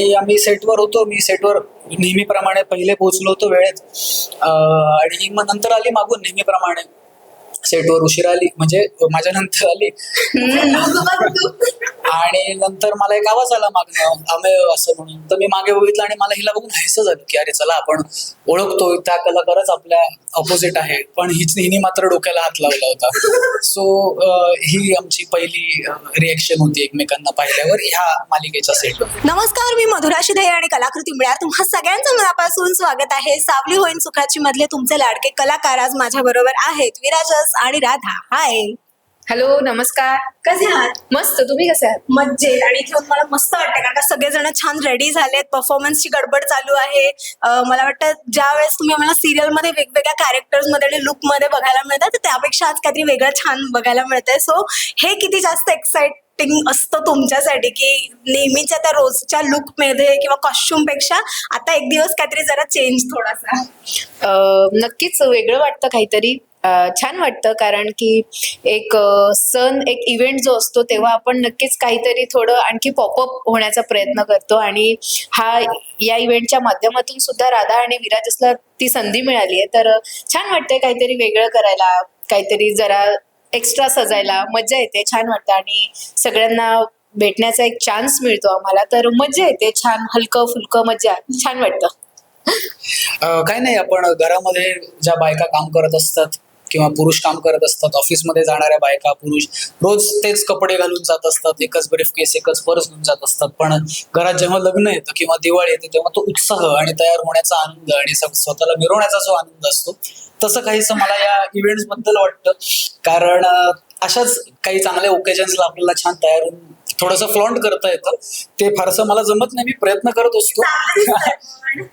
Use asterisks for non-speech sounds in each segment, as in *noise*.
आणि आम्ही सेटवर होतो. मी सेटवर नेहमीप्रमाणे पहिले पोहोचलो होतो वेळेत. आणि मग नंतर आली मागून नेहमीप्रमाणे. सेटवर उशिरा आली म्हणजे माझ्या नंतर आली आणि नंतर मला एक आवाज आला मागणं आमे असं म्हणून. तर मी मागे बघितलं आणि मला हिला बघून हायचं झालं की अरे चला आपण ओळखतोय त्या कलाकारच आपल्या ऑपोजिट आहे. पण हिच हिने मात्र डोक्याला हात लावला होता. सो ही आमची पहिली रिएक्शन होती एकमेकांना पाहिल्यावर ह्या मालिकेच्या सेटवर नमस्कार मी मधुरा शिधे आणि कलाकृती मिळा तुम्हा सगळ्यांचं मनापासून स्वागत आहे. सावली होईन सुखाची मधले तुमचे लाडके कलाकार आज माझ्या बरोबर आहेत. विराजस आणि राधा. हाय हॅलो नमस्कार. कसे आहात? मस्त. तुम्ही कसे आहात? मज्जेत आणि घेऊन मला मस्त वाटतं कारण का सगळेजण छान रेडी झालेत. परफॉर्मन्सची गडबड चालू आहे. अं, मला वाटतं ज्या वेळेस तुम्ही आम्हाला सिरियलमध्ये वेगवेगळ्या कॅरेक्टर्समध्ये आणि लुकमध्ये बघायला मिळतात तर त्यापेक्षा आज काहीतरी वेगळं छान बघायला मिळतंय. सो हे किती जास्त एक्साइटिंग असतं तुमच्यासाठी की नेहमीच्या त्या रोजच्या लुकमध्ये किंवा कॉस्ट्युमपेक्षा आता एक दिवस काहीतरी जरा चेंज थोडासा? अं, नक्कीच वेगळं वाटतं काहीतरी. छान वाटतं कारण की एक सण एक इव्हेंट जो असतो तेव्हा आपण नक्कीच काहीतरी थोडं आणखी पॉपअप होण्याचा प्रयत्न करतो आणि हा या इव्हेंटच्या माध्यमातून सुद्धा राधा आणि विराजसला ती संधी मिळाली आहे. तर छान वाटतंय काहीतरी वेगळं करायला काहीतरी जरा एक्स्ट्रा सजायला मजा येते छान वाटतं आणि सगळ्यांना भेटण्याचा एक चान्स मिळतो आम्हाला. तर मजा येते छान हलकं फुलकं मजा छान वाटतं. काय नाही आपण घरामध्ये ज्या बायका काम करत असतात किंवा पुरुष काम करत असतात ऑफिसमध्ये जाणाऱ्या बायका पुरुष रोज तेच कपडे घालून जात असतात एकच ब्रीफ केस एकच पर्स घेऊन जात असतात. पण घरात जेव्हा लग्न येतं किंवा दिवाळी येते तेव्हा तो उत्साह आणि तयार होण्याचा आनंद आणि स्व- स्वतःला मिरवण्याचा जो आनंद असतो तसं काहीसं मला या इव्हेंट्सबद्दल वाटतं. कारण अशाच काही चांगल्या ओकेजन्सला आपल्याला छान तयार होऊन थोडंसं फ्लॉन्ट करता येतं. ते फारसं मला जमत नाही. मी प्रयत्न करत असतो.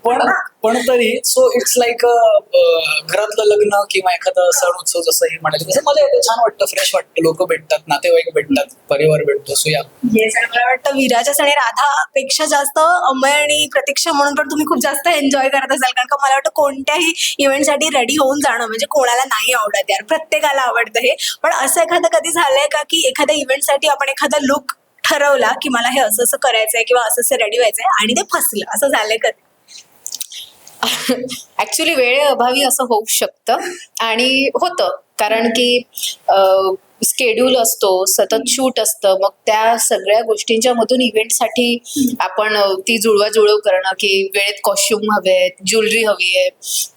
पण पण तरी सो इट्स लाईक घरातलं लग्न किंवा एखादं सण उत्सव जसं हे म्हणाले तसं मला येतं छान वाटतं फ्रेश वाटतं लोक भेटतात नातेवाईक भेटतात परिवार भेटतो सो या येस मला वाटतं विराजस आणि राधा पेक्षा जास्त अमय आणि प्रतीक्षा म्हणून पण तुम्ही खूप जास्त एन्जॉय करत असाल. कारण का मला वाटतं कोणत्याही इव्हेंटसाठी रेडी होऊन जाणं म्हणजे कोणाला नाही आवडत यार. प्रत्येकाला आवडतं हे. पण असं एखादं कधी झालंय का की एखाद्या इव्हेंटसाठी आपण एखादा लुक ठरवला की मला हे असं असं करायचंय किंवा असं असं रेडी व्हायचंय आणि ते फसलं. असं झालंय कधी? *laughs* ऍक्च्युली वेळेअभावी असं होऊ शकतं आणि होतं. कारण की स्केड्यूल असतो सतत शूट असतं. मग त्या सगळ्या गोष्टींच्या मधून इव्हेंटसाठी आपण ती जुळवाजुळव करणं की वेळेत कॉस्ट्युम हवेत ज्वेलरी हवी आहे.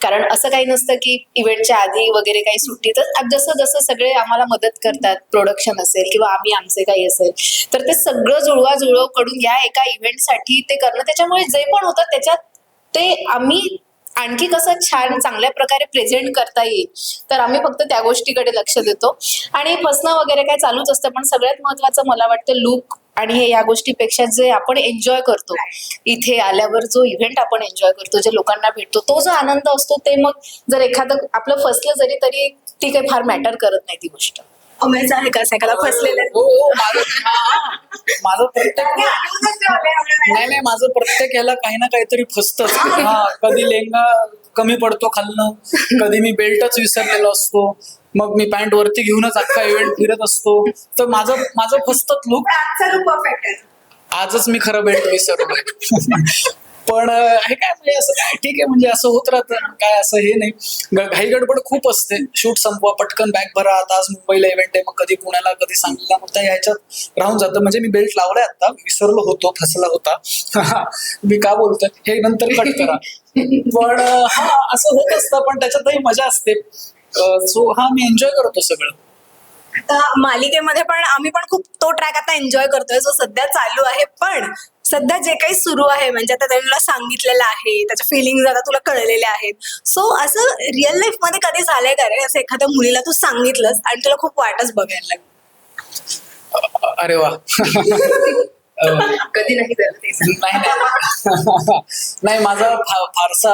कारण असं काही नसतं की इव्हेंटच्या आधी वगैरे काही सुट्टी तर जसं जसं सगळे आम्हाला मदत करतात प्रोडक्शन असेल किंवा आम्ही आमचे काही असेल तर ते सगळं जुळवाजुळवकडून या एका इव्हेंटसाठी ते करणं. त्याच्यामुळे जे पण होतं त्याच्यात ते आम्ही आणखी कसं छान चांगल्या प्रकारे प्रेझेंट करता येईल तर आम्ही फक्त त्या गोष्टीकडे लक्ष देतो. आणि फसणं वगैरे काय चालूच असतं पण सगळ्यात महत्वाचं मला वाटतं लुक आणि हे या गोष्टीपेक्षा जे आपण एन्जॉय करतो इथे आल्यावर जो इव्हेंट आपण एन्जॉय करतो जे लोकांना भेटतो तो जो आनंद असतो ते मग जर एखादं आपलं फसलं जरी तरी ती काही फार मॅटर करत नाही ती गोष्ट. आहे का? एखादा फसलेलं. हो हो माझं हा, माझं *laughs* प्रत्येक नाही नाही माझं प्रत्येक याला काही ना काहीतरी फसतच. हा. कधी लेंगा कमी पडतो खालनं कधी मी बेल्टच विसरलेलो असतो मग मी पॅन्ट वरती घेऊनच अख्खा इव्हेंट फिरत असतो. तर माझं माझं फसतच लुक परफेक्ट आहे. आजच मी खरं बेल्ट विसरलोय. पण हे काय म्हणजे असं काय? ठीक आहे म्हणजे असं होत राहतं. काय असं हे नाही. घाई गडबड खूप असते. शूट संपवा पटकन बॅग भरा. आता आज मुंबईला इव्हेंट आहे मग कधी पुण्याला कधी सांगलीला मग त्या ह्याच्यात राहून जातं. म्हणजे मी बेल्ट लावलाय आता. विसरलो होतो फसला होता. *laughs* मी का बोलतोय? हे नंतर कट करा. पण हा असं होत असतं पण त्याच्यातही मजा असते. सो हा मी एन्जॉय करतो सगळं. आता मालिकेमध्ये पण आम्ही पण खूप तो ट्रॅक आता एन्जॉय करतोय जो सध्या चालू आहे. पण सध्या जे काही सुरू आहे म्हणजे आता त्यांनी तुला सांगितलेलं आहे त्याच्या फिलिंग आता तुला कळलेल्या आहेत. सो असं रिअल लाईफमध्ये कधी झालंय का रे? असं एखाद्या मुलीला तू सांगितलंस आणि तुला खूप वाटच बघायला लागली. अ- अरे वा. *laughs* कधी नाही. *laughs* नाही माझा फारसा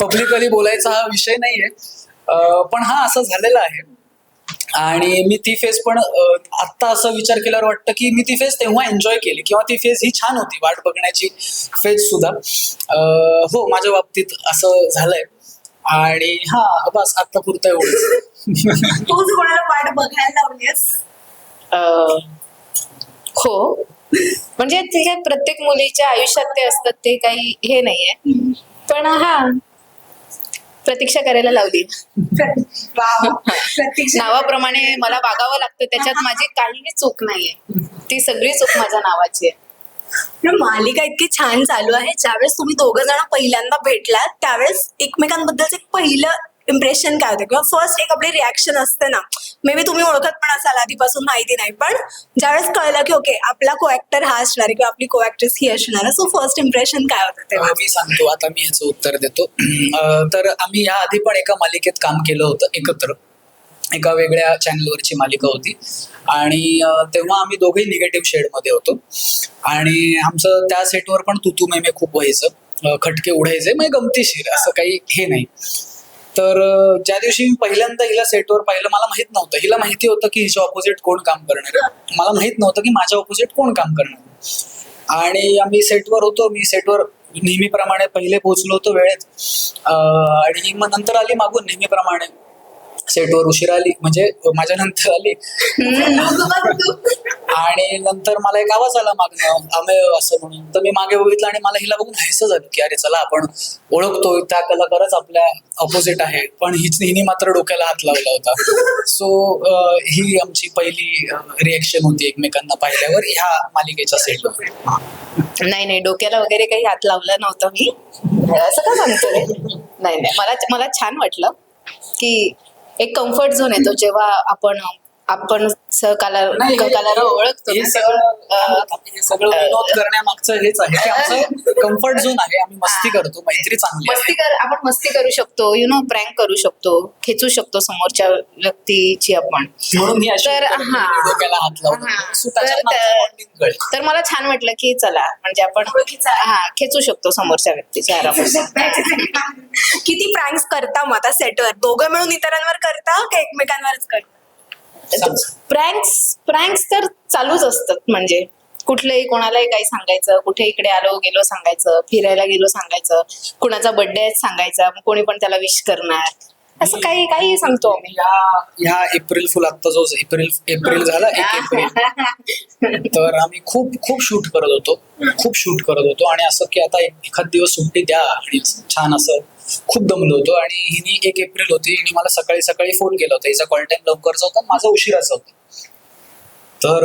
पब्लिकली बोलायचा हा विषय नाहीये. पण हा असं झालेला आहे. आणि मी ती फेज पण आत्ता असं विचार केल्यावर वाटतं की मी ती फेज तेव्हा एन्जॉय केली किंवा ती फेज ही छान होती वाट बघण्याची फेज सुद्धा. अं, हो माझ्या बाबतीत असं झालंय. आणि हा बस आत्ता पुरतं एवढं *laughs* तूच कोणाला वाट बघायला लावलीस हो. म्हणजे ते काय प्रत्येक मुलीच्या आयुष्यात ते असतात ते काही हे नाहीये. पण हा प्रतीक्षा करायला लावली. नावाप्रमाणे मला वागावं लागतं त्याच्यात माझी काहीही चूक नाहीये. ती सगळी चूक माझ्या नावाची आहे. मालिका इतकी छान चालू आहे. ज्यावेळेस तुम्ही दोघं जण पहिल्यांदा भेटलात त्यावेळेस एकमेकांबद्दलचं एक पहिलं इम्प्रेशन काय होतं? किंवा फर्स्ट एक आपली रिॲक्शन असते ना. मे बी तुम्ही ओळखत पण असाल आधीपासून माहिती नाही. पण ज्यावेळेस कळलं की ओके आपला को ऍक्टर हा असणार आहे किंवा आपली को ऍक्ट्रेस ही असणार सो फर्स्ट इम्प्रेशन काय होतं तेव्हा? मी सांगतो. आता मी याचं उत्तर देतो. तर आम्ही या आधी पण एका मालिकेत काम केलं होतं एकत्र. एका वेगळ्या चॅनलवरची मालिका होती. आणि तेव्हा आम्ही दोघेही निगेटिव्ह शेडमध्ये होतो. आणि आमचं त्या सेटवर पण तुतू मेमे खूप व्हायचं. खटके उडायचे म्हणजे गमतीशीर असं काही हे नाही. तर ज्या दिवशी मी पहिल्यांदा हिला सेटवर पाहिलं मला माहीत नव्हतं. हिला माहिती होतं की हिच्या ऑपोजिट कोण काम करणार आहे. मला माहीत नव्हतं की माझ्या ऑपोजिट कोण काम करणार आणि आम्ही सेटवर होतो. मी सेटवर नेहमीप्रमाणे पहिले पोहोचलो होतो वेळेत. आणि आणि मग नंतर आली मागून नेहमीप्रमाणे. सेटवर उशीर आली. म्हणजे माझ्या नंतर आली आणि नंतर मला एक आवाज आला मागणं अमेय हो, असं म्हणून. तर मी मागे बघितलं आणि मला हिला बघून हायचं झालं की अरे चला आपण ओळखतोय त्या कलाकारच आपल्या ऑपोजिट आहे. पण हिच हिने मात्र डोक्याला हात लावला होता. सो ही आमची पहिली रिएक्शन होती एकमेकांना पाहिल्यावर ह्या मालिकेच्या सेटवर नाही नाही डोक्याला वगैरे काही हात लावला नव्हता मी. असं का सांगतो नाही नाही मला मला छान वाटलं की एक कम्फर्ट झोन येतो जेव्हा आपण आपण सहकाला नाही, हे- कलाला ओळखतो हे ना, सगळं तेव्हा, हे सगळं विनोद करण्यामागचं हेच आहे. की आमचं कम्फर्ट झोन आहे. आम्ही मस्ती करतो. मैत्री चांगली मस्ती कर आपण मस्ती करू शकतो. यु नो प्रँक करू शकतो. खेचू शकतो समोरच्या व्यक्तीची आपण. म्हणून ही अशी तर, हा. हात हा. तर मला छान वाटलं की चला म्हणजे आपण हा खेचू शकतो समोरच्या व्यक्तीच्या आरामात. *laughs* किती प्रँक्स करता मग आता सेटवर दोघं मिळून इतरांवर करता का एकमेकांवरच करता? प्रँक्स प्रँक्स तर चालूच असतात म्हणजे. कुठलंही कोणालाही काही सांगायचं कुठे इकडे आलो गेलो सांगायचं फिरायला गेलो सांगायचं कुणाचा बर्थडे आहे सांगायचा कोणी पण त्याला विश करणार. असं काही काही सांगतो आम्ही. ह्या एप्रिल फुल आता जो एप्रिल एप्रिल झाला एक एप्रिल. *laughs* तर आम्ही खूप खूप शूट करत होतो. खूप शूट करत होतो. आणि असं की आता एखाद दिवस सुट्टी द्या आणि छान असं खूप दमलो होतो आणि हिने एक एप्रिल होती आणि मला सकाळी सकाळी फोन केला होता. हिचा कॉल टाइम लवकरचा होता माझा उशिराचा होता. तर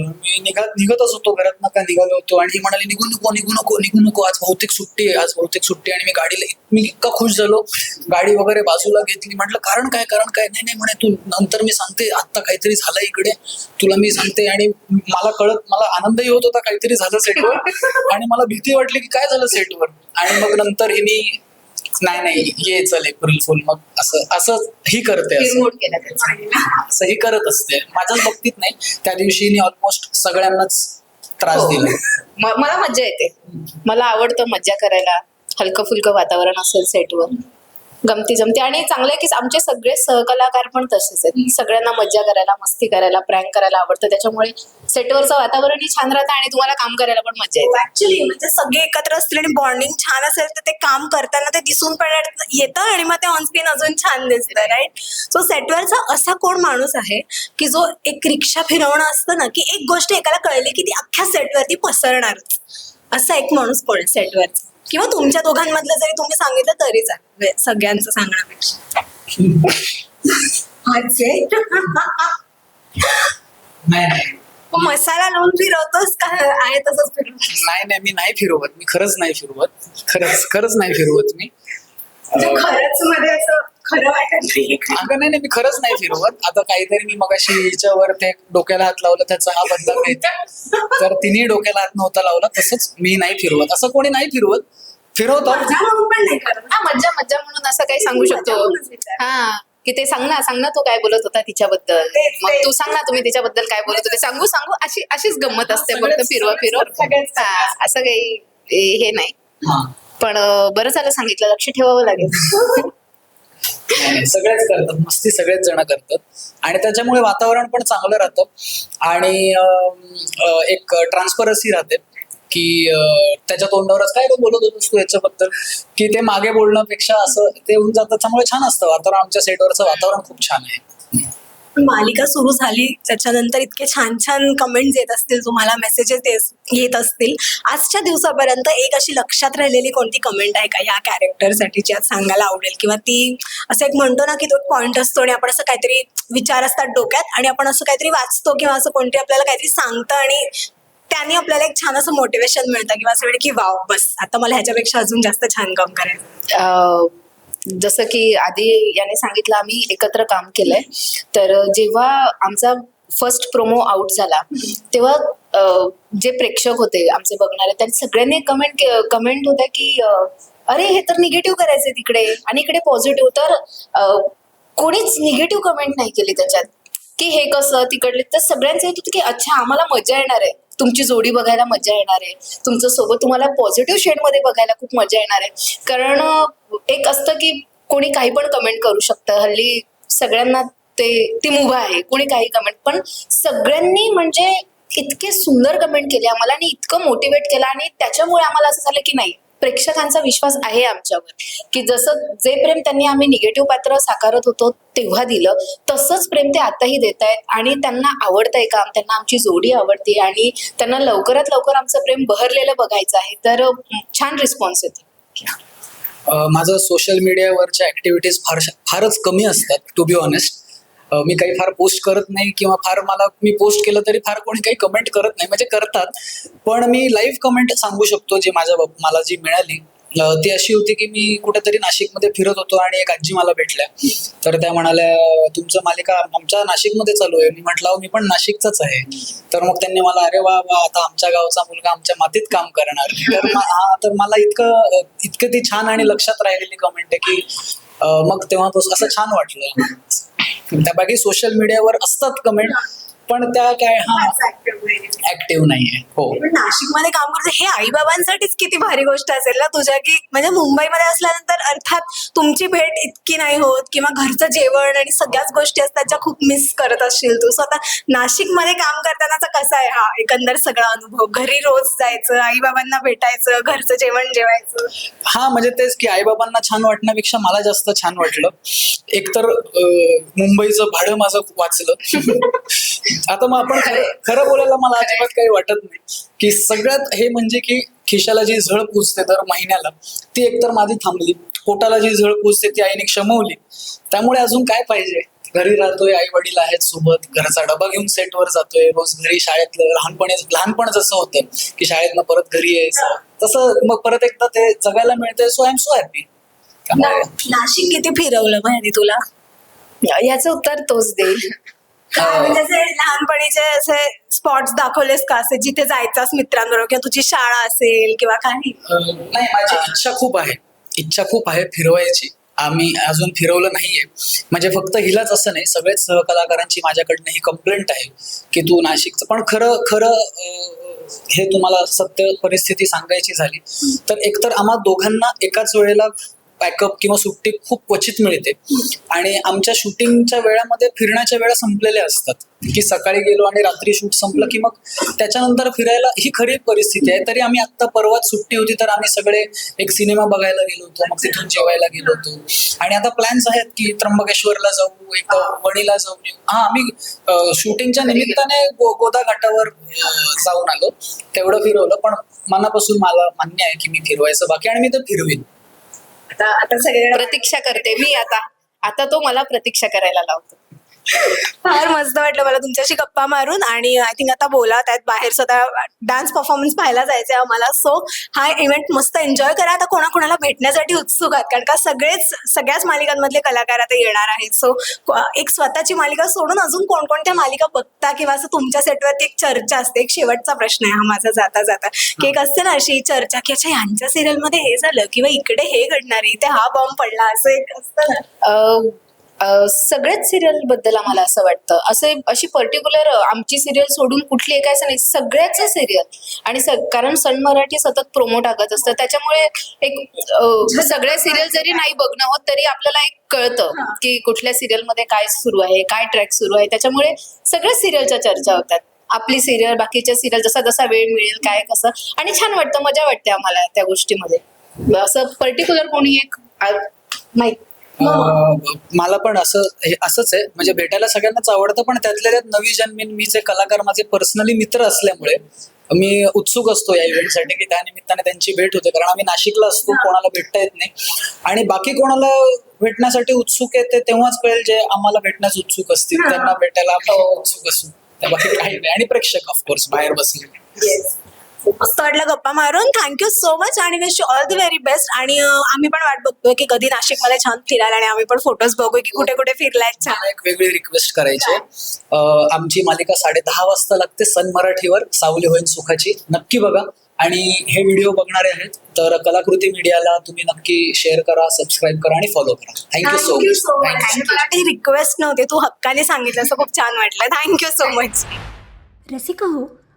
मी निघत निघतच होतो घरात का निघालो होतो. आणि म्हणाली निघू नको निघू नको निघू नको आज बहुतेक सुट्टी आहे आज बहुतेक सुट्टी आणि मी गाडीला मी इतका खुश झालो. गाडी वगैरे बाजूला घेतली. म्हटलं कारण काय कारण काय? नाही नाही म्हणे तू नंतर मी सांगते आत्ता काहीतरी झालं इकडे तुला मी सांगते. आणि मला कळत मला आनंदही होत होता काहीतरी झालं सेटवर आणि मला भीती वाटली की काय झालं सेटवर आणि मग नंतर हिनी नाही नाही ये चल एप्रिल फुल मग असं असं ही करते असं. Remote केला त्याचा. असं ही करत असते. माझ्याच बाबतीत नाही. त्या दिवशी ऑलमोस्ट सगळ्यांनाच त्रास हो. दिला. म- मला मज्जा येते. मला आवडतं मज्जा करायला. हलकं फुलकं वातावरण असेल सेटवर गमती जमती. आणि चांगलं आहे की आमचे सगळे सहकलाकार पण तसेच आहेत. सगळ्यांना मज्जा करायला मस्ती करायला प्रँक करायला आवडतं. त्याच्यामुळे सेटवरचं वातावरणही छान राहतं आणि तुम्हाला काम करायला पण मज्जा येते. ऍक्च्युली म्हणजे सगळे एकत्र असतील आणि बॉन्डिंग छान असेल तर ते काम करताना ते दिसून पण येतं आणि मग ते ऑनस्क्रीन अजून छान दिसतं राईट सो सेटवरचा असा कोण माणूस आहे की जो एक रिक्षा फिरवणं असतं ना की एक गोष्ट एकाला कळली की ती अख्ख्या सेटवरती पसरणारच. असा एक माणूस कोण सेटवरचा किंवा तुमच्या दोघांमधलं जरी तुम्ही सांगितलं तरी चालेल सगळ्यांचं सांगण्यापेक्षा. अच्छा. नाही नाही. मसाला लावून फिरवतोस का? आहे तसंच फिरवतोस. नाही नाही मी नाही फिरवत. मी खरंच नाही फिरवत. खरंच खरंच नाही फिरवत मी. म्हणजे खरंच मध्ये असं खरं वाटत नाही? अगं नाही नाही मी खरंच नाही फिरवत. आता काहीतरी मी मगाशी हिच्यावर ते डोक्याला हात लावला त्याचा हा बदला मिळतो तर तिने डोक्याला हात नव्हता लावला तसंच मी नाही फिरवत. असं कोणी नाही फिरवत. फिरवतात मजा म्हणून पण नाही करत. हा मज्जा मज्जा म्हणून असं काही सांगू शकतो. विचार. हा की ते सांग ना सांग ना तू काय बोलत होता तिच्याबद्दल. तेच, मग तेच. तू सांग ना तुम्ही तिच्याबद्दल काय बोलत होते. सांगू सांगू अशी अशीच गंमत असते. फक्त सगळेच- फिरवा फिरवा. सगळेच- हा, असं काही हे हे नाही. हा. पण अं, बरं झालं सांगितलं. लक्ष ठेवावं लागेल. नाही, *laughs* नाही, सगळेच करतात मस्ती सगळेच जण करतात. आणि त्याच्यामुळे वातावरण पण चांगलं राहतं. आणि एक ट्रान्सपरन्सी राहते की त्याच्या तोंडावरच काय रे बोलत होतोस तू याच्याबद्दल? की ते मागे बोलण्यापेक्षा असं ते होऊन जातं. त्यामुळे छान असतं वातावरण. आमच्या सेटवरचं वातावरण खूप छान आहे. मालिका सुरू झाली त्याच्यानंतर इतके छान छान कमेंट्स येत असतील तुम्हाला मेसेजेस येत असतील. आजच्या दिवसापर्यंत एक अशी लक्षात राहिलेली कोणती कमेंट आहे का या कॅरेक्टरसाठी जी आज सांगायला आवडेल? किंवा ती असं एक म्हणतो ना की तो पॉईंट असतो आणि आपण असं काहीतरी विचार असतात डोक्यात आणि आपण असं काहीतरी वाचतो किंवा असं कोणतरी आपल्याला काहीतरी सांगतं आणि त्याने आपल्याला एक छान असं मोटिवेशन मिळतं किंवा असं वाटतं की वाव बस आता मला ह्याच्यापेक्षा अजून जास्त छान काम करायचं जसं की आधी याने सांगितलं आम्ही एकत्र काम केलंय. तर जेव्हा आमचा फर्स्ट प्रोमो आउट झाला तेव्हा जे प्रेक्षक होते आमचे बघणारे त्यांनी सगळ्यांनी कमेंट कमेंट होत्या की अरे हे तर निगेटिव्ह करायचे तिकडे आणि इकडे पॉझिटिव्ह तर कोणीच निगेटिव्ह कमेंट नाही केली त्याच्यात. की हे कसं तिकडले तर सगळ्यांचं येत होतं की अच्छा आम्हाला मजा येणार आहे. तुमची जोडी बघायला मजा येणार आहे. तुमचं सोबत तुम्हाला पॉझिटिव्ह शेडमध्ये बघायला खूप मजा येणार आहे. कारण एक असतं की कोणी काही पण कमेंट करू शकतं. हल्ली सगळ्यांना ते ती मुभा आहे. कोणी काही कमेंट पण सगळ्यांनी म्हणजे इतके सुंदर कमेंट केले. आम्हाला आणि इतकं मोटिवेट केलं आणि त्याच्यामुळे आम्हाला असं झालं की नाही. प्रेक्षकांचा विश्वास आहे आमच्यावर. की जसं जे प्रेम त्यांनी आम्ही निगेटिव्ह पात्र साकारत होतो तेव्हा दिलं तसंच प्रेम ते आताही देत आहेत आणि त्यांना आवडतंय काम त्यांना आमची जोडी आवडते आणि त्यांना लवकरात लवकर आमचं प्रेम बहरलेलं बघायचं आहे. तर छान रिस्पॉन्स येतो. माझं सोशल मीडियावरच्या ऍक्टिव्हिटीज फार फारच कमी असतात टू बी ऑनेस्ट मी काही फार पोस्ट करत नाही किंवा फार मला मी पोस्ट केलं तरी फार कोणी काही कमेंट करत नाही. म्हणजे करतात. पण मी लाईव्ह कमेंट सांगू शकतो जे माझ्या बाब- मला जी मिळाली. ती अशी होती की मी कुठेतरी नाशिकमध्ये फिरत होतो आणि एक आजी मला भेटल्या. तर त्या म्हणाल्या तुमचं मालिका आमच्या नाशिकमध्ये चालू आहे. मी म्हटलं मी पण नाशिकचाच आहे. तर मग त्यांनी मला अरे वा वा आता आमच्या गावचा मुलगा आमच्या मातीत काम करणार. तर हा तर मला इतकं इतकं ती छान आणि लक्षात राहिलेली कमेंट आहे की मग तेव्हा असं छान वाटलं. त्या बाकी सोशल मीडियावर असतात कमेंट पण त्या काय हा. ऍक्टिव्ह नाहीये. हो. नाशिकमध्ये काम करते हे आई बाबांसाठीच किती भारी गोष्ट असेल ना तुझ्या की म्हणजे मुंबईमध्ये असल्यानंतर अर्थात तुमची भेट इतकी नाही होत किंवा घरचं जेवण आणि सगळ्याच गोष्टी असतात ज्या खूप मिस करत असशील तू. स्वतः नाशिकमध्ये काम करतानाचा कसा आहे हा एकंदर सगळा अनुभव? घरी रोज जायचं आई बाबांना भेटायचं घरचं जेवण जेवायचं? हा म्हणजे तेच की आईबाबांना छान वाटण्यापेक्षा मला जास्त छान वाटलं. एकतर मुंबईचं भाडं माझं वाचलं. आता मग आपण खरं खरं बोलायला मला अजिबात काही वाटत नाही. की सगळ्यात हे म्हणजे की खिशाला जी झळ पुजते दर महिन्याला ती एकतर माझी थांबली. पोटाला जी झळ पुजते ती आईने क्षमवली. त्यामुळे अजून काय पाहिजे? घरी राहतोय आई वडील आहेत सोबत घराचा डबा घेऊन सेटवर जातोय रोज घरी शाळेतलं लहानपणी लहानपण जसं होतं की शाळेतनं परत घरी यायचं. तसं मग परत एकदा ते जगायला मिळतंय so I am so happy Nashik किती फिरवलं माहिती तुला? याचं उत्तर तोच देईल. म्हणजे असे लहानपणीचे असे स्पॉट्स दाखवलेस का? असे जिथे जायचास मित्रांबरोबर किंवा तुझी शाळा असेल किंवा काही? नाही माझी इच्छा खूप आहे. इच्छा खूप आहे फिरवायची. आम्ही अजून फिरवलं नाहीये. म्हणजे फक्त हिलाच असं नाही सगळेच सहकलाकारांची माझ्याकडनं ही कंप्लेंट आहे की तू नाशिकचं. पण खरं खरं हे तुम्हाला सत्य परिस्थिती सांगायची झाली तर एकतर आम्हा दोघांना एकाच वेळेला बॅकअप किंवा सुट्टी खूप क्वचित मिळते. आणि आमच्या शूटिंगच्या वेळामध्ये फिरण्याच्या वेळा संपलेल्या असतात. की सकाळी गेलो आणि रात्री शूट संपलं की मग त्याच्यानंतर फिरायला ही खरी परिस्थिती आहे. तरी आम्ही आत्ता परवाच सुट्टी होती तर आम्ही सगळे एक सिनेमा बघायला गेलो होतो मग तिथून जेवायला गेलो होतो. आणि आता प्लॅन्स आहेत की त्र्यंबकेश्वरला जाऊ एक वणीला जाऊन येऊ. हा आम्ही शूटिंगच्या निमित्ताने गो- गोदा घाटावर जाऊन आलो. तेवढं फिरवलं पण मनापासून मला मान्य आहे की मी फिरवायचं बाकी आणि मी तर फिरवीन. आता आता सगळे प्रतीक्षा करते मी आता. आता तो मला प्रतीक्षा करायला लावतो. फार मस्त वाटलं मला तुमच्याशी गप्पा मारून आणि आय थिंक आता बोला त्यात बाहेर स्वतः डान्स परफॉर्मन्स पाहायला जायचंय आम्हाला. सो हा इव्हेंट मस्त एन्जॉय करा. आता कोणाकोणाला भेटण्यासाठी उत्सुक आहात? कारण का सगळेच सगळ्याच मालिकांमधले कलाकार आता येणार आहेत. सो एक स्वतःची मालिका सोडून अजून कोणकोणत्या मालिका बघता किंवा असं तुमच्या सेटवरती एक चर्चा असते? एक शेवटचा प्रश्न आहे हा माझा जाता जाता. की एक असते ना अशी चर्चा की अच्छा यांच्या सिरियलमध्ये हे झालं किंवा इकडे हे घडणार आहे इथे हा बॉम्ब पडला असं एक असतं ना. सगळ्याच सिरियलबद्दल आम्हाला असं वाटतं. असे अशी पर्टिक्युलर आमची सिरियल सोडून कुठली एक असं नाही. सगळ्याच सिरियल आणि कारण सन मराठी सतत प्रोमो टाकत असतं. त्याच्यामुळे एक सगळ्या सिरियल जरी नाही बघणं होत तरी आपल्याला एक कळतं की कुठल्या सिरियलमध्ये काय सुरू आहे काय ट्रॅक सुरू आहे. त्याच्यामुळे सगळ्याच सिरियलच्या चर्चा होतात. आपली सिरियल बाकीच्या सिरियल जसा जसा वेळ मिळेल काय कसं. आणि छान वाटतं मजा वाटते आम्हाला त्या गोष्टीमध्ये. असं पर्टिक्युलर कोणी एक अं, मला पण असं हे असंच आहे. म्हणजे भेटायला सगळ्यांनाच आवडतं पण त्यातल्या त्यात नवी जन्मीन मी जे कलाकार माझे पर्सनली मित्र असल्यामुळे मी उत्सुक असतो या इव्हेंटसाठी की त्या निमित्ताने त्यांची भेट होते. कारण आम्ही नाशिकला असतो कोणाला भेटता येत नाही. आणि बाकी कोणाला भेटण्यासाठी उत्सुक आहे ते तेव्हाच कळेल जे आम्हाला भेटण्यास उत्सुक असतील. त्यांना भेटायला आम्ही उत्सुक असू. त्या बाकी काही नाही. आणि प्रेक्षक ऑफकोर्स बाहेर बसले. मस्त वाटलं गप्पा मारून. थँक्यू सो मच आणि wish you all the very best आणि आम्ही पण वाट बघतोय की कधी नाशिकमध्ये छान फिरायला आणि आम्ही पण फोटोज बघू की कुठे कुठे फिरलाय. छान. एक वेगळी रिक्वेस्ट करायची आमची मालिका साडे दहा वाजता लागते सन मराठीवर सावली होईन सुखाची. नक्की बघा. आणि हे व्हिडिओ बघणारे आहेत तर कलाकृती मीडियाला तुम्ही नक्की शेअर करा सबस्क्राईब करा आणि फॉलो करा. Thank you so thank you so much ती रिक्वेस्ट नव्हती तू हक्काने सांगितलं असं खूप छान वाटलं. थँक्यू सो मच रसिका हो